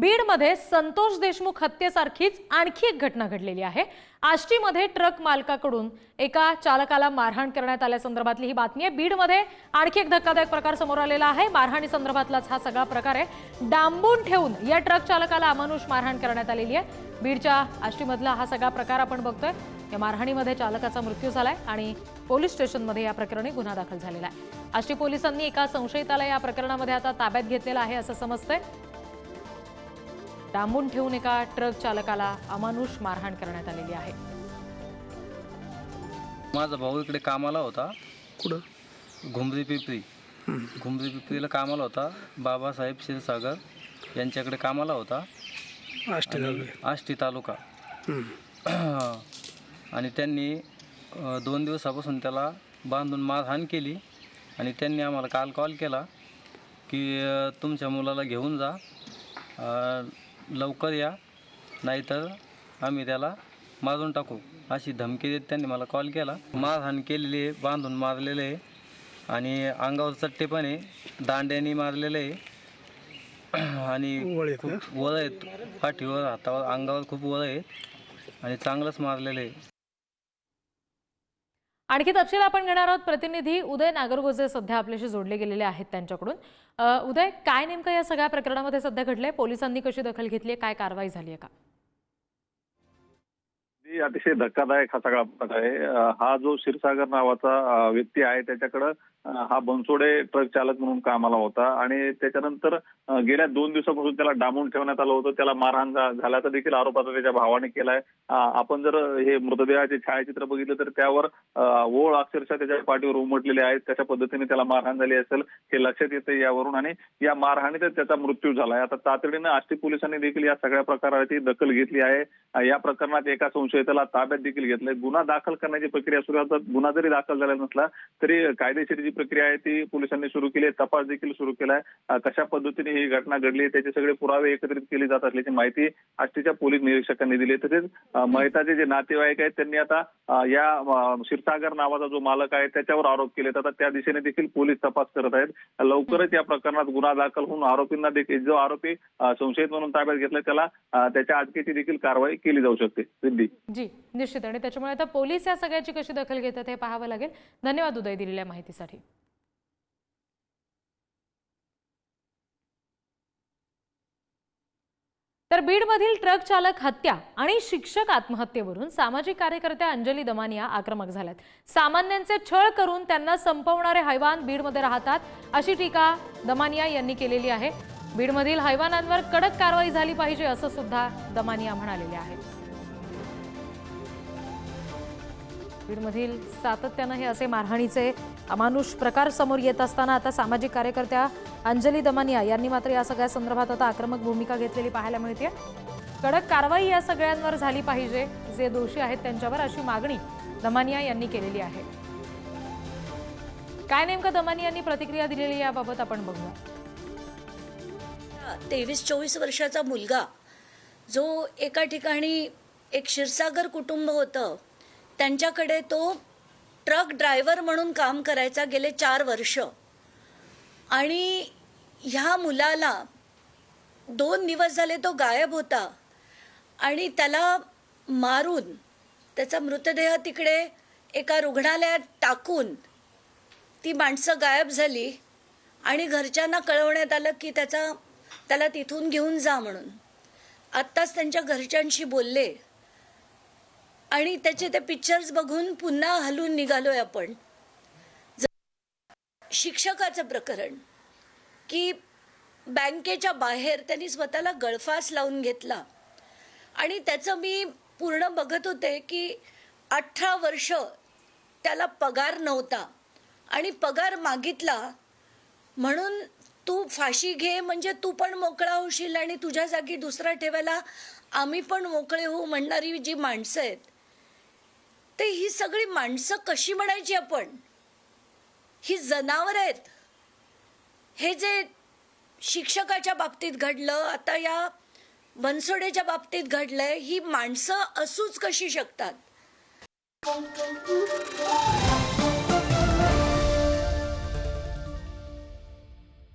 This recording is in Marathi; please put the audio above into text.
बीडमध्ये संतोष देशमुख हत्येसारखीच आणखी एक घटना घडलेली आहे. आष्टीमध्ये ट्रक मालकाकडून एका चालकाला मारहाण करण्यात आल्यासंदर्भातली ही बातमी आहे. बीडमध्ये आणखी एक धक्कादायक प्रकार समोर आलेला आहे. मारहाणी संदर्भातलाच हा सगळा प्रकार आहे. डांबून ठेवून या ट्रक चालकाला अमानुष मारहाण करण्यात आलेली आहे. बीडच्या आष्टीमधला हा सगळा प्रकार आपण बघतोय. या मारहाणीमध्ये चालकाचा मृत्यू झालाय आणि पोलीस स्टेशनमध्ये या प्रकरणी गुन्हा दाखल झालेला आहे. आष्टी पोलिसांनी एका संशयिताला या प्रकरणामध्ये आता ताब्यात घेतलेला आहे असं समजतंय. डांबून ठेवून एका ट्रक चालकाला अमानुष मारहाण करण्यात आलेली आहे. माझा भाऊ इकडे कामाला होता. कुठं? घुमरी पिपरी. घुमरी पिपरीला कामाला होता. बाबासाहेब क्षीरसागर यांच्याकडे कामाला होता. आष्टी झालोय आष्टी तालुका. आणि त्यांनी अ, दोन दिवसापासून त्याला बांधून मारहाण केली. आणि त्यांनी आम्हाला काल कॉल केला की अ, तुमच्या मुलाला घेऊन जा. अ, लवकर या नाहीतर आम्ही त्याला मारून टाकू. अशी धमकी देत त्यांनी मला कॉल केला. मारहाण केलेली आहे बांधून मारलेले आहे आणि अंगावर चट्टे पण आहे दांड्याने मारलेले आहे. आणि खूप वळ आहेत पाठीवर हातावर अंगावर खूप वळ आहेत आणि चांगलंच मारलेलं आहे. आणखी तपशील आपण घेणार आहोत. प्रतिनिधी उदय नागरगोजे सध्या आपल्याशी जोडले गेलेले आहेत त्यांच्याकडून. उदय काय नेमकं या सगळ्या प्रकरणामध्ये सध्या घडलंय? पोलिसांनी कशी दखल घेतली आहे? काय कारवाई झाली आहे का? ही अतिशय धक्कादायक हा सगळा प्रकार आहे. हा जो क्षीरसागर नावाचा व्यक्ती आहे त्याच्याकडं हा बनसोडे ट्रक चालक म्हणून कामाला होता आणि त्याच्यानंतर गेल्या दोन दिवसापासून त्याला डांबून ठेवण्यात आलं होतं. त्याला मारहाण झाल्याचा देखील आरोप आता त्याच्या भावाने केलाय. आपण जर हे मृतदेहाचे छायाचित्र बघितलं तर त्यावर ओळ अक्षरशः त्याच्या पाठीवर उमटलेले आहेत. कशा पद्धतीने त्याला मारहाण झाली असेल हे लक्षात येतं यावरून आणि या मारहाणीतच त्याचा मृत्यू झालाय. आता तातडीनं आष्टी पोलिसांनी देखील या सगळ्या प्रकाराची दखल घेतली आहे. या प्रकरणात एका त्याला ताब्यात देखील घेतलंय. गुन्हा दाखल करण्याची प्रक्रिया सुरू आता गुन्हा जरी दाखल झाला नसला तरी कायदेशीर जी प्रक्रिया आहे ती पोलिसांनी सुरू केली आहे. तपास देखील सुरू केलाय कशा पद्धतीने ही घटना घडली त्याचे सगळे पुरावे एकत्रित केले जात असल्याची माहिती आष्टीच्या पोलीस निरीक्षकांनी दिली तसेच महिताचे जे नातेवाईक आहेत त्यांनी आता या अं, क्षीरसागर नावाचा जो मालक आहे त्याच्यावर आरोप केले आता त्या दिशेने देखील पोलीस तपास करत आहेत. लवकरच या प्रकरणात गुन्हा दाखल होऊन आरोपींना देखील जो आरोपी संशयित म्हणून ताब्यात घेतला त्याला त्याच्या अटकेची देखील कारवाई केली जाऊ शकते. सिद्धी. जी निश्चित. आणि त्याच्यामुळे आता पोलीस या सगळ्याची कशी दखल घेतात हे पाहावं लागेल. धन्यवाद उदय दिलेल्या माहितीसाठी. तर बीडमधील ट्रक चालक हत्या आणि शिक्षक आत्महत्येवरून सामाजिक कार्यकर्त्या अंजली दमानिया आक्रमक झाल्यात. सामान्यांचे छळ करून त्यांना संपवणारे हैवान बीडमध्ये राहतात अशी टीका दमानिया यांनी केलेली आहे. बीडमधील हैवानांवर कडक कारवाई झाली पाहिजे असं सुद्धा दमानिया म्हणालेले आहेत. बीडमधील सातत्यानं हे असे मारहाणीचे अमानुष प्रकार समोर येत असताना आता सामाजिक कार्यकर्त्या अंजली दमानिया यांनी मात्र या सगळ्या संदर्भात आता आक्रमक भूमिका घेतलेली पाहायला मिळते. कडक कारवाई या सगळ्यांवर झाली पाहिजे जे दोषी आहेत त्यांच्यावर अशी मागणी दमानिया यांनी केलेली आहे. काय नेमकं दमानिया यांनी प्रतिक्रिया दिलेली याबाबत आपण बघूया. तेवीस चोवीस वर्षाचा मुलगा जो एका ठिकाणी एक क्षीरसागर कुटुंब होतं त्यांच्याकडे तो ट्रक ड्रायव्हर म्हणून काम करायचा गेले चार वर्ष. आणि ह्या मुलाला दोन दिवस झाले तो गायब होता. आणि त्याला मारून त्याचा मृतदेह तिकडे एका रुग्णालयात टाकून ती माणसं गायब झाली आणि घरच्यांना कळवण्यात आलं की त्याचा त्याला तिथून घेऊन जा म्हणून. आत्ताच त्यांच्या घरच्यांशी बोलले. आणि त्याचे ते पिक्चर्स बघून पुन्हा हलून निघालोय आपण. शिक्षकाचं प्रकरण की बँकेच्या बाहेर त्यांनी स्वतःला गळफास लावून घेतला. आणि त्याचं मी पूर्ण बघत होते की अठरा वर्ष त्याला पगार नव्हता. आणि पगार मागितला म्हणून तू फाशी घे म्हणजे तू पण मोकळा होशील आणि तुझ्या जागी दुसरा ठेवायला आम्ही पण मोकळे होऊ म्हणणारी जी माणसं आहेत ते ही सगळी माणसं कशी म्हणायची आपण? ही जनावर आहेत. हे जे शिक्षकाच्या बाबतीत घडलं आता या बनसोडेच्या बाबतीत घडलंय ही माणसं असूच कशी शकतात?